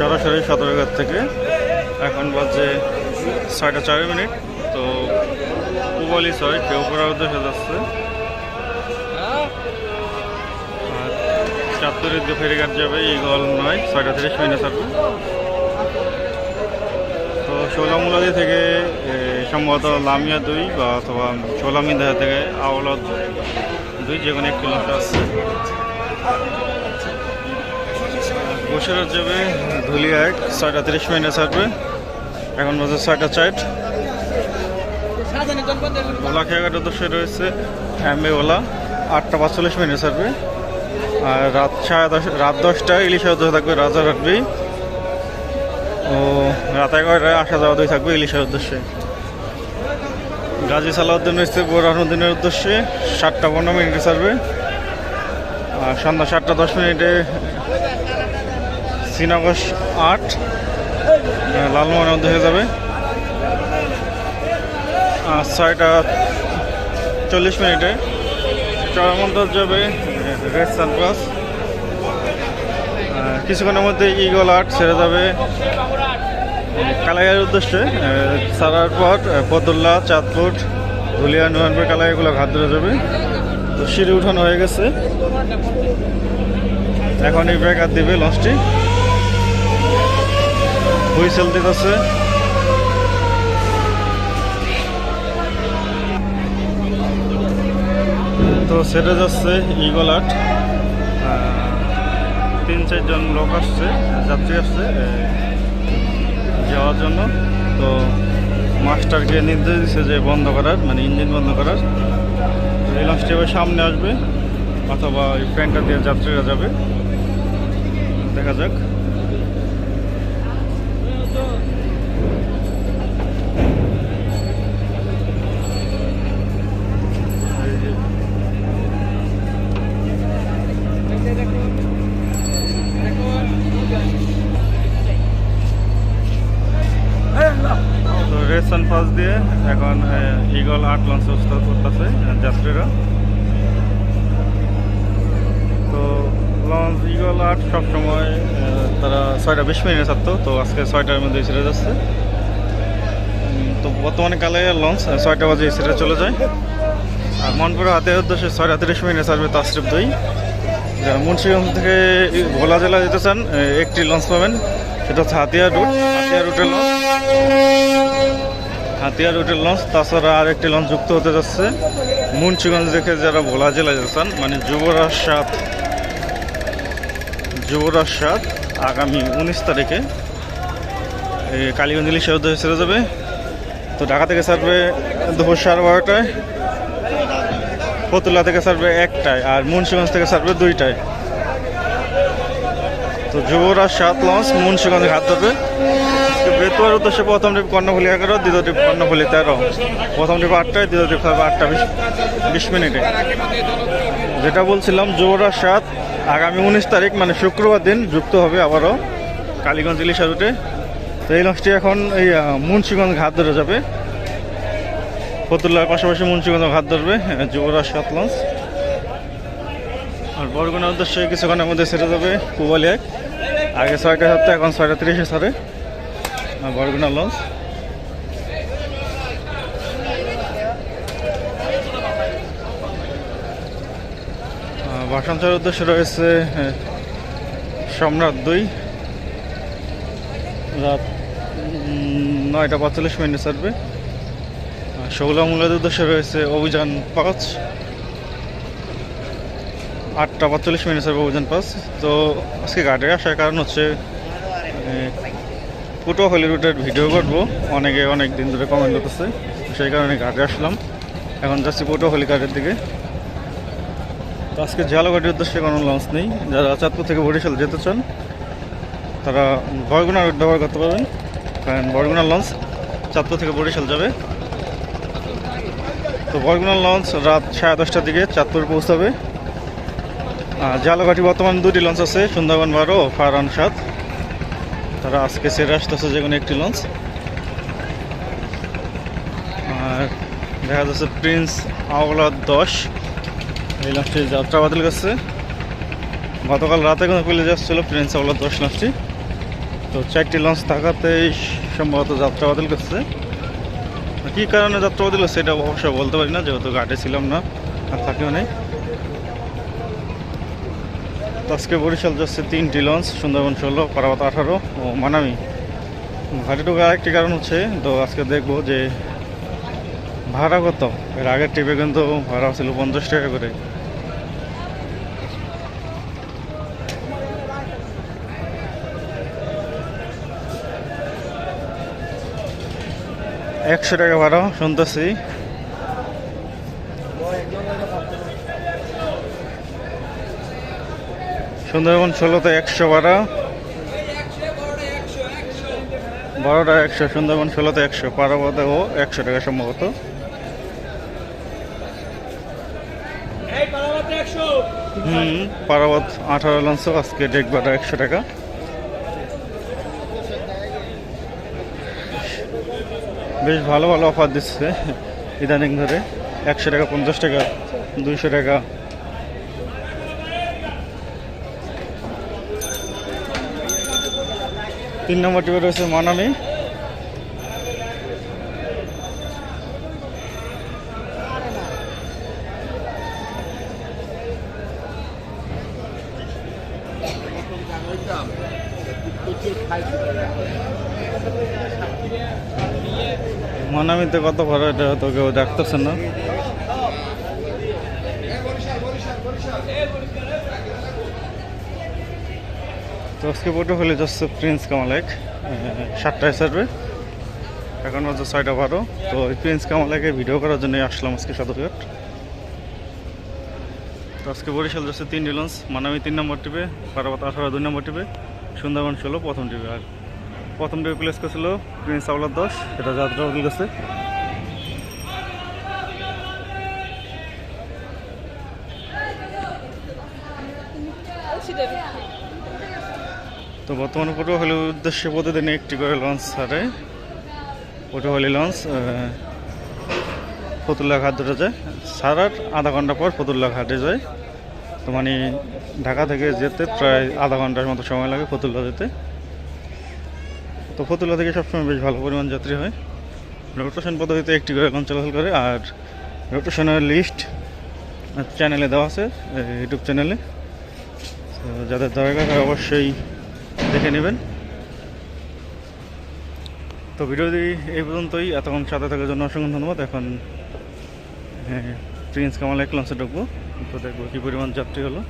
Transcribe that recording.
সরাসরি সদরঘাট থেকে। এখন বাজে ছয়টা চার মিনিট। তো পুবালি ছয় কেউ করার উদ্দেশ্যে যাচ্ছে। আর চাঁদপুরের দিকে ফেরিঘাট যাবে ইগল নয়, ছয়টা তিরিশ মিনিটে ছাড়বে তো ষোলামুলাদি থেকে সম্ভবত লামিয়া দুই বা অথবা ষোলামিন্দা থেকে আওলা দুই যে কোনো একটি লঞ্চ আসছে বসিরহাট যাবে ধুলিয়া এক ছয়টা তিরিশ মিনিটে ছাড়বে। এখন বাজে ছয়টা চাইট ওলা খেয়াঘাট উদ্দেশ্যে রয়েছে এমএ ওলা, আটটা পাঁচচল্লিশ মিনিটে ছাড়বে। আর রাত সাড়ে দশ, রাত দশটায় ইলিশ উদ্দেশ্যে থাকবে রাজারহাট বি ও, রাত এগারোটায় আসা যাওয়া দুই থাকবে ইলিশের উদ্দেশ্যে। গাজী সালাউদ্দিন রয়েছে বোরহানুদ্দিনের উদ্দেশ্যে, সাতটা পনেরো মিনিটে ছাড়বে। আর সন্ধ্যা সাতটা দশ মিনিটে শ্রীনগর আট লালমোহনের হয়ে যাবে। আর ছয়টা চল্লিশ মিনিটে চরমন্তর যাবে রেড সানপ্লাস কিছুক্ষণের মধ্যে ইগল আর্ট ছেড়ে যাবে। কালাইয়ের উদ্দেশ্যে ছাড়ার পর ফতুল্লা, চাঁদপুর, ধুলিয়া নুয়ানপুর কালাই এগুলো ঘাট ধরে যাবে। তো সিঁড়ি উঠানো হয়ে গেছে। এখন এই ব্রেকার দিবে লঞ্চটি। হুইসেল দিতেছে। তো সেটা যাচ্ছে ইগল আর্ট তিন চারজন লোক আসছে, যাত্রী আসছে যাওয়ার জন্য। তো মাস্টারকে নির্দেশ দিচ্ছে যে বন্ধ করার মানে ইঞ্জিন বন্ধ করার। এই লঞ্চটি এবার সামনে আসবে, অথবা এই ফ্যানটা দিয়ে যাত্রীরা যাবে। দেখা যাক। রেশন পাস দিয়ে এখন ইগল আট লঞ্চ করতেছে যাত্রীরা। তো লঞ্চ ইগল আট সবসময় তারা ছয়টা বিশ মিনিটে ছাড়তো তো আজকে ছয়টার মধ্যে ছেড়ে যাচ্ছে। তো বর্তমানে কালে লঞ্চ ছয়টা বাজে ছেড়ে চলে যায়। আর মনপুরা হাতের উদ্দেশ্যে ছয়টা তিরিশ মিনিটে ছাড়বে তাসরিফ দুই। যারা মুন্সিগঞ্জ থেকে ভোলা জেলা যেতে চান একটি লঞ্চ পাবেন। সেটা হচ্ছে হাতিয়া রুট হাতিয়া রুটের লঞ্চ হাতিয়া রুটের লঞ্চ তাছাড়া আর একটি লঞ্চ যুক্ত হতে যাচ্ছে। মুন্সিগঞ্জ থেকে যারা ভোলা জেলায় যাচ্ছেন মানে যুবরাজ সাত যুবরাজ সাত আগামী উনিশ তারিখে কালীগঞ্জ ইলিশের উদ্দেশ্যে ছেড়ে যাবে। তো ঢাকা থেকে ছাড়বে দুপুর সাড়ে বারোটায়, ফতুল্লা থেকে ছাড়বে একটায়, আর মুন্সিগঞ্জ থেকে ছাড়বে দুইটায়। তো যুবরাজ সাত লঞ্চ মুন্সিগঞ্জ ঘাট ধরবে। বেতুয়ার উদ্দেশ্যে প্রথম ট্রিপ কর্ণফুলি এগারো, দ্বিতীয় ট্রিপ কর্ণফুলি তেরো। প্রথম ট্রিপ আটটায়, দ্বিতীয় ট্রিপ হবে আটটা বিশ মিনিটে। যেটা বলছিলাম যুবরাজ সাত, আগামী উনিশ তারিখ মানে শুক্রবার দিন, যুক্ত হবে আবারও কালীগঞ্জ ইলিশা রুটে তো এই লঞ্চটি এখন এই মুন্সিগঞ্জ ঘাট ধরে যাবে। ফতুল্লার পাশাপাশি মুন্সিগঞ্জ ঘাট ধরবে যুবরাজ সাত লঞ্চ। আর বরগুনার উদ্দেশ্যে কিছুক্ষণের মধ্যে ছেড়ে যাবে পুবালি এক আগে ছয়টা সাতটা, এখন ছয়টা তিরিশে আর বরগুনা লঞ্চ ভাষাঞ্চলের উদ্দেশ্যে রয়েছে সম্রাট দুই। রাত নয়টা পঁয়তাল্লিশ মিনিটে ছাড়বে। ষোলো মূলের উদ্দেশ্যে রয়েছে অভিযান পাঁচ। আটটা পঁয়তাল্লিশ মিনিট ছাড়বে অভিযান পাঁচ। তো, আজকে ঘাটে আসার কারণ হচ্ছে পুটোহলি রুটের ভিডিও করব। অনেকে অনেক দিন ধরে কমেন্ট করতেছে। সেই কারণে ঘাটে আসলাম। এখন যাচ্ছি পুটোহলি ঘাটের দিকে। তো আজকে ঝালঘাটের উদ্দেশ্যে কোনো লঞ্চ নেই। যারা চাঁদপুর থেকে বরিশাল যেতে চান, তারা বরগুনা রুট ব্যবহার করতে পারবেন। কারণ বরগুনা লঞ্চ চাঁদপুর থেকে বরিশাল যাবে। তো বরগুনা লঞ্চ রাত সাড়ে দশটার দিকে চাঁদপুর পৌঁছাবে। আর জালঘাটি বর্তমান দুটি লঞ্চ আছে, সুন্দরবন বারো ফারান সাত তারা আজকে সেরে আসতেছে যে কোনো একটি লঞ্চ আর দেখা যাচ্ছে প্রিন্স আওলা দশ, এই লঞ্চটি যাত্রা বাতিল করছে। গতকাল রাতে কোনো পুলিশ আসছিল প্রিন্স আওলা দশ লঞ্চটি তো চারটি লঞ্চ থাকাতেই সম্ভবত যাত্রা বাতিল করছে। কী কারণে যাত্রা বাতিল হচ্ছে এটা অবশ্যই বলতে পারি না, যেহেতু ঘাটে ছিলাম না, আর থাকিও নেই। আজকে বরিশাল যাচ্ছে তিনটি লঞ্চ, সুন্দরবন ষোলো, পারাবাত আঠারো ও মানামি। ঘাটে ঢোকার আরেকটি কারণ হচ্ছে, তো আজকে দেখব যে ভাড়া কত? এর আগের ট্রিপে কিন্তু ভাড়া ছিল পঞ্চাশ টাকা করে। একশো টাকা ভাড়া, শুনতেছি। সুন্দরবন ষোলোতে একশো বারো। বারোটা একশো সুন্দরবন ষোলোতে একশো পারাবাদেও একশো টাকা সম্ভবত। হুম পারাবাদ আঠারো লঞ্চ আজকে ডেক ভাড়া একশো টাকা। বেশ ভালো ভালো অফার দিচ্ছে ইদানিং ধরে। একশো টাকা পঞ্চাশ টাকা দুইশো টাকা। তিন নম্বর টিপে রয়েছে মানামি। মানামিতে কত ভাড়া এটা তো কেউ দেখতেছে না। তো আজকে বোটে হলে যাচ্ছে প্রিন্স কামালেক সাতটায় সার্ভে এখন হচ্ছে ছয়টা বারো। তো এই প্রিন্স কামালেকে ভিডিও করার জন্যই আসলাম আজকে সদরঘাট। তো আজকে বরিশাল যাচ্ছে তিনটি লঞ্চ মানামি তিন নম্বর টিপে পারাবাত আঠারো দুই নম্বর টিপে সুন্দরবন ষোলো প্রথম টিপে আর প্রথম টিপে প্লেস করেছিল প্রিন্স আওলার দশ, এটা যাত্রা গেছে। তো বর্তমানে পটুয়াখালীর উদ্দেশ্যে প্রতিদিন একটি করে লঞ্চ ছাড়ে। পটুয়াখালী লঞ্চ ফতুল্লা ঘাট দুটো যায়। সারার আধা ঘণ্টা পর ফতুল্লা ঘাটে যায়। তো মানে ঢাকা থেকে যেতে প্রায় আধা ঘণ্টার মতো সময় লাগে ফতুল্লা যেতে। তো ফতুল্লা থেকে সবসময় বেশ ভালো পরিমাণ যাত্রী হয়। রোটেশন পদ্ধতিতে একটি করে লঞ্চ চলাচল করে। আর রোটেশনের লিস্ট চ্যানেলে দেওয়া আছে ইউটিউব চ্যানেলে যাদের দরকার অবশ্যই দেখে নেবেন। তো ভিডিওটি এই পর্যন্তই। এতক্ষণ সাথে থাকার জন্য অসংখ্য ধন্যবাদ। এখন হ্যাঁ, প্রিন্স কামাল এক লঞ্চে ঢুকবো। তো দেখব কী পরিমাণ যাত্রী হলো।